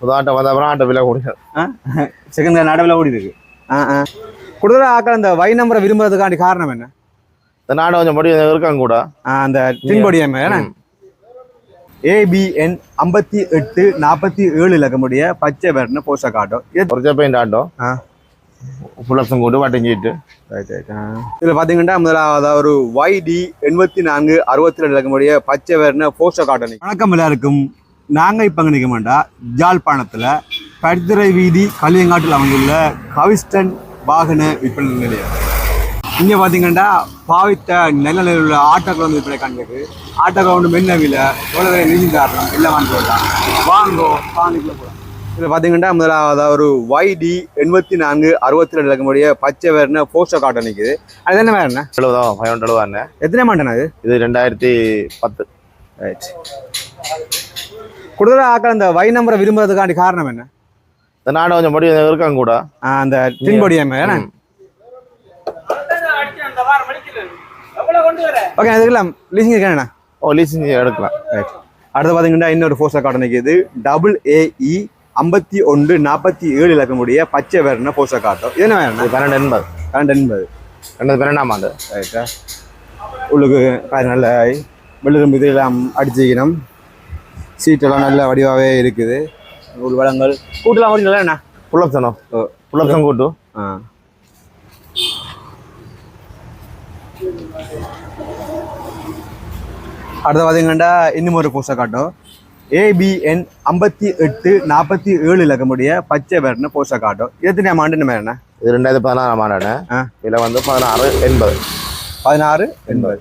புதாட்ட வந்தப்பறம் ஆட்ட விலை கூடியது. செகண்ட் ஹேண்ட் ஆட்ட விலை கூடி இருக்கு ஆக்கள் இந்த வை நம்பரை விரும்புறதுக்காண்டி காரணம் என்ன? இந்த நாடை கொஞ்சம் படி இருக்காங்க கூட. அந்த டின்படி ஏபிஎன் ஐம்பத்தி எட்டு நாற்பத்தி ஏழு இலக்கமுடைய பச்சை பேரட்னு போஸ்டாக ஆட்டோ இது பச்சை பெயிண்ட் ஆட்டோ. ஃபுல்லாப்ஸும் கொண்டு வட்டஞ்சிட்டு இதில் பார்த்தீங்கன்னா முதலாவது ஒரு ஒய்டி எண்பத்தி நான்கு அறுபத்தி ரெண்டு இலக்கமுடைய பச்சை பேர்னு போஸ்டர் காட்டணி வணக்கம் எல்லாருக்கும். நாங்கள் இப்போ நிற்க மாட்டோம். ஜாழ்ப்பாணத்தில் படுத்துறை வீதி களியங்காட்டில் அமைந்துள்ள கவிஸ்டன் வாகன விற்பனை நிலையம். இங்கே பார்த்தீங்கன்னா பாவித்த நல்ல நிலையில் உள்ள ஆட்டோக்கள் வந்து விற்பனை காண்கிறது. ஆட்டோக்கள் வந்து மென்ன விலை எவ்வளோ விலை நீதி தரணும் எல்லாம் வாங்கி போடலாம். வாங்கோ வாங்கிக்குள்ள போகலாம் இதில் பார்த்தீங்கன்னா முதலாவது ஒரு YD எண்பத்தி நான்கு அறுபத்தி ரெண்டு இலக்கமுடைய பச்சை வேர்னு போஸ்டர் காட்டன் நிற்குது அது என்ன வேறுண்ணே எழுபதோ ஃபைவ் ஹண்ட்ரட் எழுபதாண்ணே எத்தனை மாட்டேன் அது இது ரெண்டாயிரத்தி பத்து. ரைட் கூடுதலாக ஆக்கள் அந்த வை நம்பரை விரும்புறதுக்காண்டி காரணம் என்ன? இந்த நாடு கொஞ்சம் முடி இருக்காங்க கூட. அந்த டின்பொடி என்ன ஓகே அதுக்கெல்லாம் லீசிங் இருக்கேண்ணா ஓ லீசிங் எடுக்கலாம். ரைட் அடுத்து பார்த்தீங்கன்னா இன்னொரு போஸ்டர் காட்டன் நிற்கிது டபுள் ஏஇ ஐம்பத்தி ஒன்று நாற்பத்தி ஏழு இலக்கமுடைய பச்சை வேறுனா போஸ்டர் காட்டும் இது என்ன இது பன்னெண்டு எண்பது. கரண்ட் எண்பது. ரெண்டாயிரத்தி பன்னெண்டாம் ஆண்டு. ரைட்டா உள்ளுக்கு நல்ல வெள்ளிரும்பு இதெல்லாம் அடிச்சுக்கணும். சீட்டெல்லாம் நல்ல வடிவாகவே இருக்குது. உள் வளங்கள். கூட்டலாம் ஓடிங்களா என்ன? புல்லப்சனோ ஓ. புல்லப்சன் கூட்டு. ஆ. அடுத்து பார்த்தீங்கன்னா இன்னும் ஒரு போஸ்டர் காட்டும். ஏபிஎன் ஐம்பத்தி எட்டு நாற்பத்தி ஏழு இலக்கமுடைய பச்சை வேறுனு போஸ்டர் காட்டும். இருபத்தி ஆண்டு என்ன என்ன? இது ரெண்டாயிரத்தி பதினாறாம் ஆண்டாண்ணே. ஆ. விலை வந்து பதினாறு எண்பது. பதினாறு எண்பது.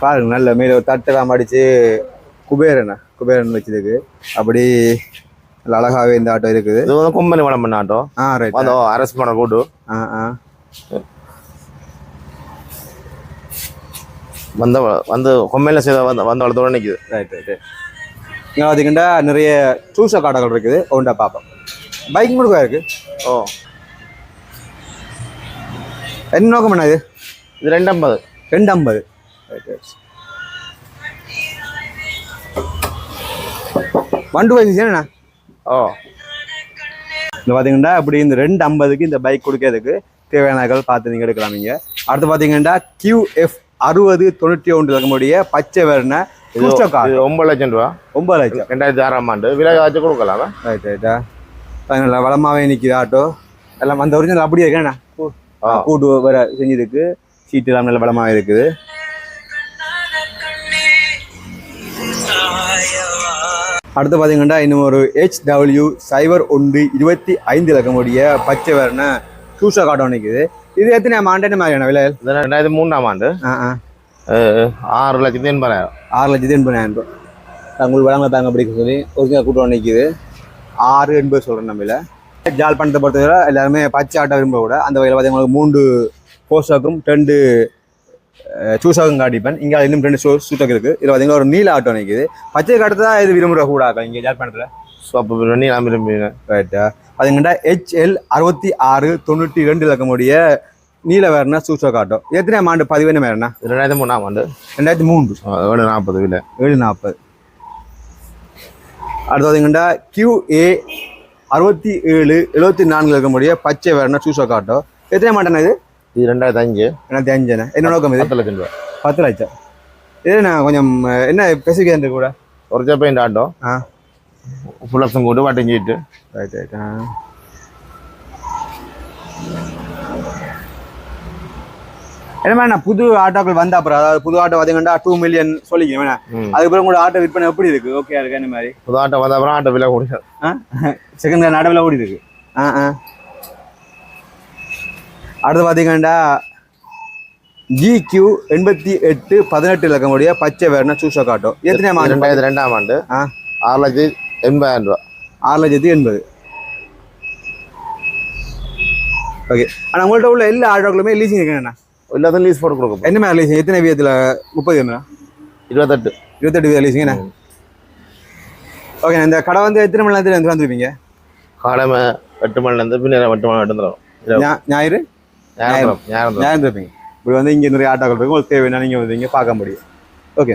பாருங்க நல்ல மேல ஒரு தட்டெல்லாம் அடிச்சு குபேரண்ணா குபேரன் வச்சதுக்கு அப்படி நல்ல அழகாவே இந்த ஆட்டோ இருக்குது. இது வந்து கொம்பனி வளம் பண்ண ஆட்டோ ஆ ரைட் வந்து அரெஸ்ட் பண்ண கூட்டு. ஆ ஆ. வந்த வந்து கொம்மையில செய்த வந்த வந்த வளத்தோட நிக்குது. ரைட் ரைட் இங்கே பார்த்தீங்கன்னா நிறைய சூச காடைகள் இருக்குது. ஒன்றா பார்ப்போம். பைக் முழுக்க இருக்கு. ஓ. என்ன நோக்கம் என்ன இது? இது ரெண்டு ஐம்பது ரெண்டு ஐம்பது ஒன் டூ ஃபைவ் என்னண்ணா ஓ. இந்த பார்த்தீங்கன்னா இப்படி இந்த ரெண்டு ஐம்பதுக்கு இந்த பைக் கொடுக்கறதுக்கு தேவையானகள் பார்த்து நீங்கள் எடுக்கலாம் நீங்கள் அடுத்து பார்த்தீங்கன்னா QF அறுபது தொண்ணூற்றி ஒன்று இருக்கக்கூடிய பச்சை வேறுன ஒன்பது லட்சம் ரூபா. ஒன்பது லட்சம். ரெண்டாயிரத்தி ஆறாம் ஆண்டு. விலை வச்சு கொடுக்கலாமா. ரைட் ரைட்டா நல்லா வளமாகவே நிற்கிது ஆட்டோ. எல்லாம் அந்த ஒரிஜினல் அப்படியே இருக்கேண்ணா கூட்டு வர செஞ்சிருக்கு சீட்டு எல்லாம் நல்ல வளமாக இருக்குது. அடுத்து பார்த்தீங்கன்னா இன்னும் ஒரு ஹெச்டபிள்யூ சைபர் ஒன்று இருபத்தி ஐந்து இலக்கமுடைய பச்சை வேறுன சூசா காட்டம் நிற்குது இது எத்தனை ஆண்டு? மாதிரியான விலை? ரெண்டாயிரத்தி மூணாம் ஆண்டு. ஆறு லட்சத்தி எண்பதாயிரம். ஆறு லட்சத்தி எண்பதாயிரம் ரூபாய். தங்கள் வழங்க தாங்க அப்படி சொல்லி ஒரிஜினல் கூட்டம் நிற்கிது ஆறு எண்பது சொல்கிறேன் நம்மள ஜாழ்ப்பாணத்தை பொறுத்தவரை எல்லாருமே பச்சை ஆட்டை விரும்ப கூட அந்த வகையில் பார்த்தீங்கன்னா மூன்று போஸ்டாக்கும் ரெண்டு சூசாக்கும் காட்டிப்பேன். இங்கே இன்னும் ரெண்டு ஷோ சூட்டாக்கு இருக்குது இதில் பார்த்தீங்கன்னா ஒரு நீல ஆட்டோ நிற்கிது பச்சை காட்டு தான் இது விரும்புகிற கூடாக்கா இங்கே ஜாழ்ப்பாணத்தில் ஸோ அப்போ நான் விரும்பினேன் ரைட்டா பார்த்தீங்கன்னா ஹெச்எல் அறுபத்தி ஆறு தொண்ணூற்றி ரெண்டு இலக்கமுடைய நீல வேறுனா சூசா காட்டும் எத்தனை ஆண்டு பதிவேன வேறுனா இது ரெண்டாயிரத்தி மூணாம் ஆண்டு. ரெண்டாயிரத்தி மூன்று. ஏழு நாற்பது விலை. ஏழு நாற்பது. அடுத்து பார்த்தீங்கன்னா கியூஏ அறுபத்தி ஏழு எழுபத்தி நான்கு இருக்கக்கூடிய பச்சை வேறுனா சூசா காட்டும் எத்தனை மாட்டேனா இது? இது ரெண்டாயிரத்தி அஞ்சு. ரெண்டாயிரத்தி அஞ்சுண்ணே என்ன நோக்கம் இது? பத்து லட்சம் ரூபா பத்து லட்சம். இது நான் கொஞ்சம் என்ன ஸ்பெசிஃபிக் கூட? ஒரு பெயிண்ட் ஆட்டோ ஆ. புல்லப்சும் கூட்டு. வட்டிஞ்சிட்டு ரைட் ரைட் ஆ. என்ன புது ஆட்டோக்கள் வந்த அப்புறம் அதாவது புது ஆட்டோ பார்த்தீங்கன்னா டூ மில்லியன் சொல்லிக்கிறேன் வேணா. அதுக்கப்புறம் கூட ஆட்டோ விற்பனை எப்படி இருக்கு? ஓகே இருக்கு அந்த மாதிரி? புது ஆட்டோ வந்த அப்புறம் ஆட்டோ விலை ஆ? செகண்ட் ஹேண்ட் நடுவில் ஓடி இருக்கு ஆ ஆ. அடுத்து பார்த்தீங்கன்னா ஜிக்யூ எண்பத்தி எட்டு பதினெட்டு இலக்கமுடைய பச்சை வேறுனா சூசா காட்டும். எத்தனை மாதம் ரெண்டாயிரத்தி ரெண்டாம் ஆண்டு. ஆ. ஆறு லட்சத்தி எண்பதாயிரம் ரூபா. ஆறு லட்சத்தி எண்பது. ஓகே. ஆனால் உங்கள்கிட்ட உள்ள எல்லா ஆட்டோக்களுமே லீசிங் இருக்குண்ணா எல்லாத்தையும் லீஸ் போட்டு கொடுக்கும் என்ன மாதிரி லீசிங் எத்தனை விதத்தில்? முப்பது என்ன இருபத்தெட்டு. இருபத்தெட்டு வித லீசிங்கண்ணா ஓகே இந்த கடை வந்து எத்தனை மணி நேரத்தில் வந்து வந்துருப்பீங்க? காலமை எட்டு மணிலேருந்து பின்னர் எட்டு மணி ஞா- ஞாயிறு? ஞாயிறு ஞாயிறு ஞாயிறு இருப்பீங்க இப்படி வந்து இங்கே நிறைய ஆட்டோக்கள் இருக்கும் உங்களுக்கு தேவைன்னா நீங்கள் வந்து இங்கே பார்க்க முடியும் ஓகே